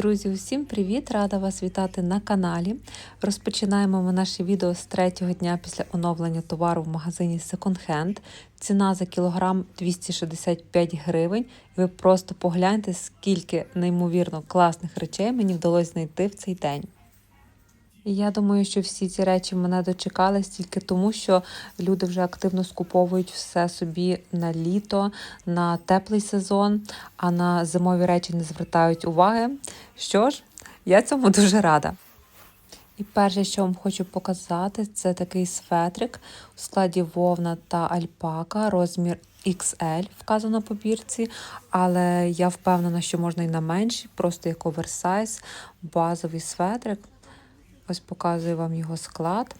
Друзі, усім привіт! Рада вас вітати на каналі. Розпочинаємо ми наше відео з третього дня після оновлення товару в магазині Second Hand. Ціна за кілограм 265 гривень. І ви просто погляньте, скільки неймовірно класних речей мені вдалося знайти в цей день. Я думаю, що всі ці речі мене дочекались тільки тому, що люди вже активно скуповують все собі на літо, на теплий сезон, а на зимові речі не звертають уваги. Що ж, я цьому дуже рада. І перше, що вам хочу показати, це такий светрик у складі вовна та альпака, розмір XL вказано по бірці, але я впевнена, що можна і на менші, просто як оверсайз, базовий светрик. Ось показую вам його склад.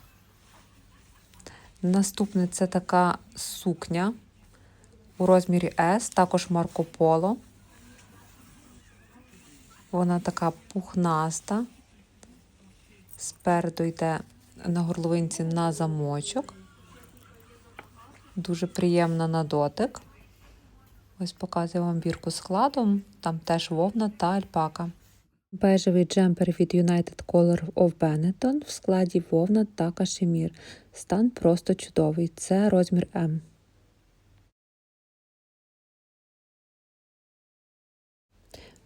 Наступне це така сукня у розмірі S, також Марко Поло. Вона така пухнаста. Спереду йде на горловинці на замочок. Дуже приємна на дотик. Ось показую вам бірку складом. Там теж вовна та альпака. Бежевий джемпер від United Color of Benetton в складі вовна та кашемір. Стан просто чудовий. Це розмір М.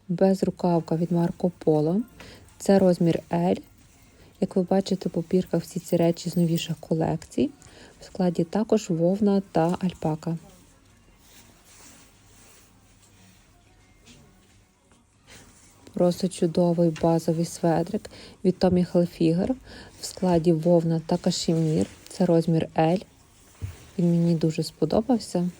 Безрукавка від Марко Поло. Це розмір L. Як ви бачите, по пірках всі ці речі з новіших колекцій. В складі також вовна та альпака. Просто чудовий базовий светрик від Tommy Hilfiger в складі вовна та кашемір. Це розмір L. Він мені дуже сподобався.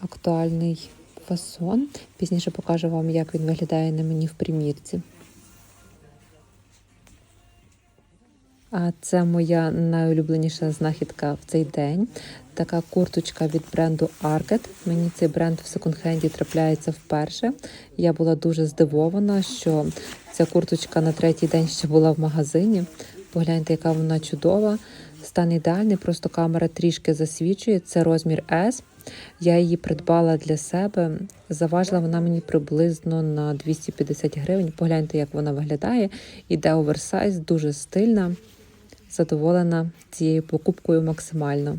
Актуальний фасон. Пізніше покажу вам, як він виглядає на мені в примірці. Це моя найулюбленіша знахідка в цей день. Така курточка від бренду Arket. Мені цей бренд в секонд-хенді трапляється вперше. Я була дуже здивована, що ця курточка на третій день ще була в магазині. Погляньте, яка вона чудова. Стан ідеальний, просто камера трішки засвічує. Це розмір S. Я її придбала для себе. Заважила вона мені приблизно на 250 гривень. Погляньте, як вона виглядає. Іде оверсайз, дуже стильна. Задоволена цією покупкою максимально.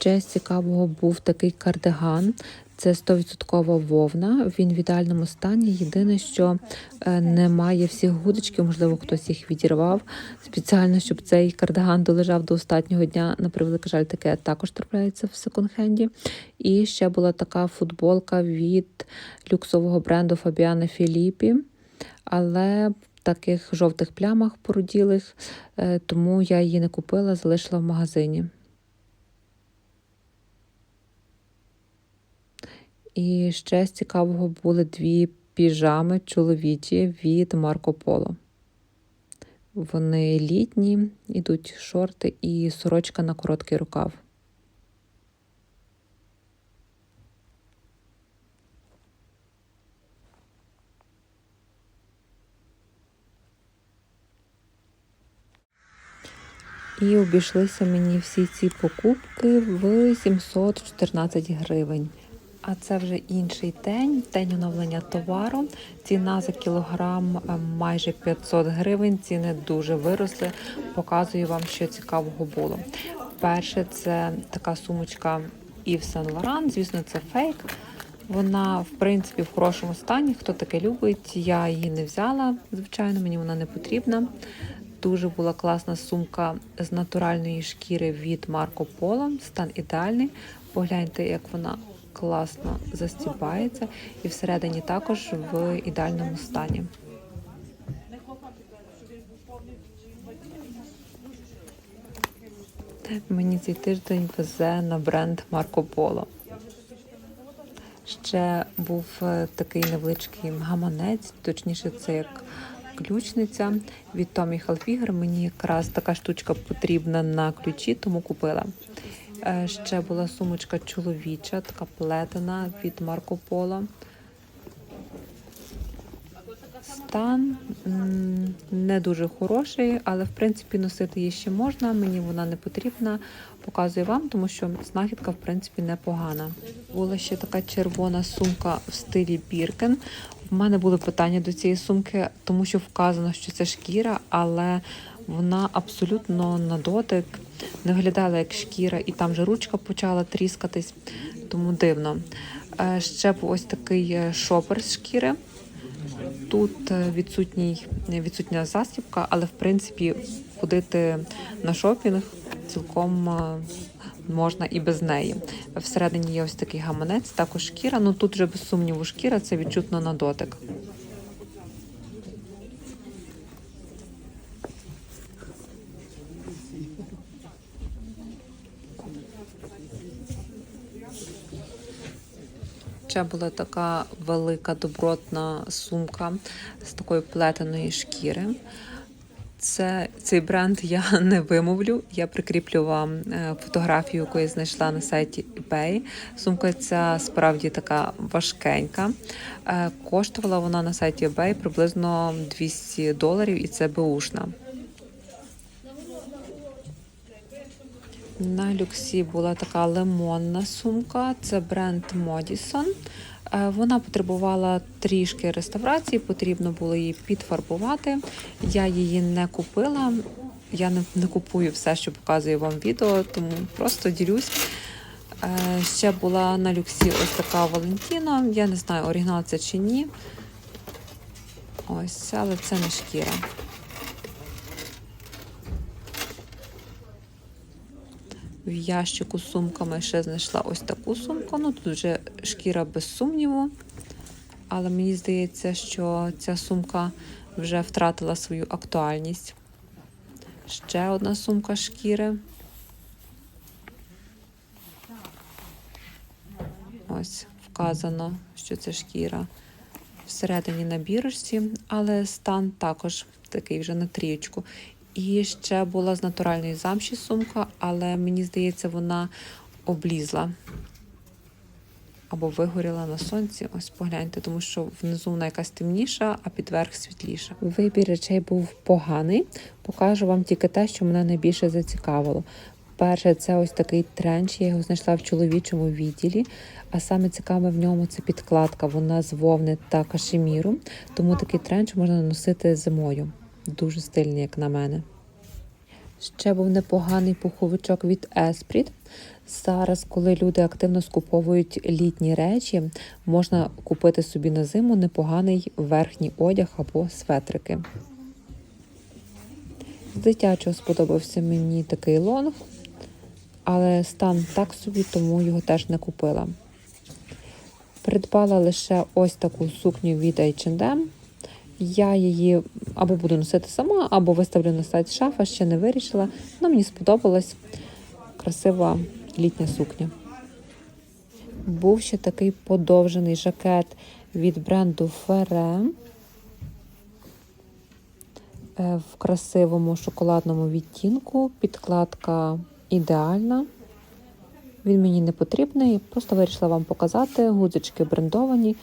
Ще з цікавого був такий кардиган. Це 100% вовна. Він в ідеальному стані. Єдине, що е, немає всіх гудочків, можливо, хтось їх відірвав спеціально, щоб цей кардиган долежав до останнього дня. На превеликий жаль, таке також трапляється в секонд-хенді. І ще була така футболка від люксового бренду Фабіана Філіпі. Але в таких жовтих плямах породілих, е, тому я її не купила, залишила в магазині. І ще з цікавого були дві піжами чоловічі від Марко Поло. Вони літні, ідуть шорти і сорочка на короткий рукав. І обійшлися мені всі ці покупки в 714 гривень. А це вже інший день, день оновлення товару. Ціна за кілограм е, майже 500 гривень. Ціни дуже виросли. Показую вам, що цікавого було. Перше, це така сумочка Yves Saint Laurent. Звісно, це фейк. Вона, в принципі, в хорошому стані. Хто таке любить, я її не взяла, звичайно, мені вона не потрібна. Дуже була класна сумка з натуральної шкіри від Марко Поло. Стан ідеальний. Погляньте, як вона класно застібається, і всередині також в ідеальному стані. Мені цей тиждень везе на бренд Марко Поло. Ще був е, такий невеличкий гаманець, точніше, це як ключниця від Tommy Hilfiger. Мені якраз така штучка потрібна на ключі, тому купила. Е, Ще була сумочка чоловіча, така плетена від Марко Поло. Стан не дуже хороший, але в принципі носити її ще можна. Мені вона не потрібна. Показую вам, тому що знахідка в принципі непогана. Була ще така червона сумка в стилі Біркен. В мене були питання до цієї сумки, тому що вказано, що це шкіра, але вона абсолютно на дотик не виглядала як шкіра, і там же ручка почала тріскатись, тому дивно. Е, Ще був ось такий е, шопер з шкіри. Тут е, відсутній, відсутня застібка, але в принципі ходити на шопінг цілком можна і без неї. Всередині є ось такий гаманець, також шкіра. Ну тут вже без сумніву шкіра, це відчутно на дотик. Ще була така велика добротна сумка з такої плетеної шкіри. Це цей бренд я не вимовлю. Я прикріплю вам е, фотографію, яку я знайшла на сайті eBay. Сумка ця справді така важкенька. Е, Коштувала вона на сайті eBay приблизно 200 доларів, і це беушна. На люксі була така лимонна сумка, це бренд Modison. Е, Вона потребувала трішки реставрації, потрібно було її підфарбувати. Я її не купила. Я не, не купую все, що показую вам відео, тому просто ділюсь. Е, Ще була на люксі ось така Валентіна. Я не знаю, оригінал це чи ні. Ось, але це не шкіра. В ящику з сумками ще знайшла ось таку сумку. Ну, тут вже шкіра без сумніву. Але мені здається, що ця сумка вже втратила свою актуальність. Ще одна сумка шкіри. Ось вказано, що це шкіра. Всередині на бірочці, але стан також такий вже на трієчку. І ще була з натуральної замші сумка, але мені здається, вона облізла або вигоріла на сонці. Ось погляньте, тому що внизу вона якась темніша, а під верх світліша. Вибір речей був поганий. Покажу вам тільки те, що мене найбільше зацікавило. Перше, це ось такий тренч. Я його знайшла в чоловічому відділі. А саме цікаве в ньому це підкладка. Вона з вовни та кашеміру. Тому такий тренч можна носити зимою. Дуже стильний, як на мене. Ще був непоганий пуховичок від Esprit. Зараз, коли люди активно скуповують літні речі, можна купити собі на зиму непоганий верхній одяг або светрики. З дитячого сподобався мені такий лонг, але стан так собі, тому його теж не купила. Придбала лише ось таку сукню від H&M. Я її або буду носити сама, або виставлю на сайт шафа, ще не вирішила. але мені сподобалась красива літня сукня. Був ще такий подовжений жакет від бренду Ferre е, в красивому шоколадному відтінку. Підкладка ідеальна. Він мені не потрібний, просто вирішила вам показати. Гудзички брендовані.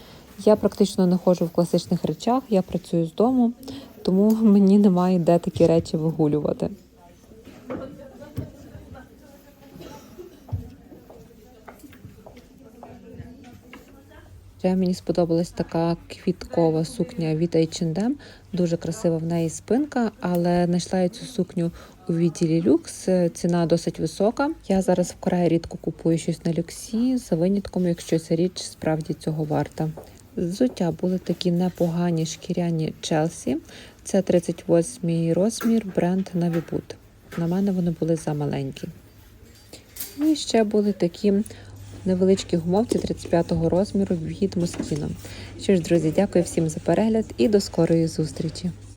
Я практично не ходжу в класичних речах, я працюю з дому, тому мені немає де такі речі вигулювати. Ще мені сподобалась така квіткова сукня від H&M. Дуже красива в неї спинка, але знайшла я цю сукню у відділі люкс. Ціна досить висока. Я зараз вкрай рідко купую щось на люксі, за винятком, якщо ця річ справді цього варта. Взуття були такі непогані шкіряні Челсі. Це 38 розмір, бренд Navibut. На мене вони були замаленькі. І ще були такі невеличкі гумовці 35-го розміру від Москіно. Що ж, друзі, дякую всім за перегляд і до скорої зустрічі!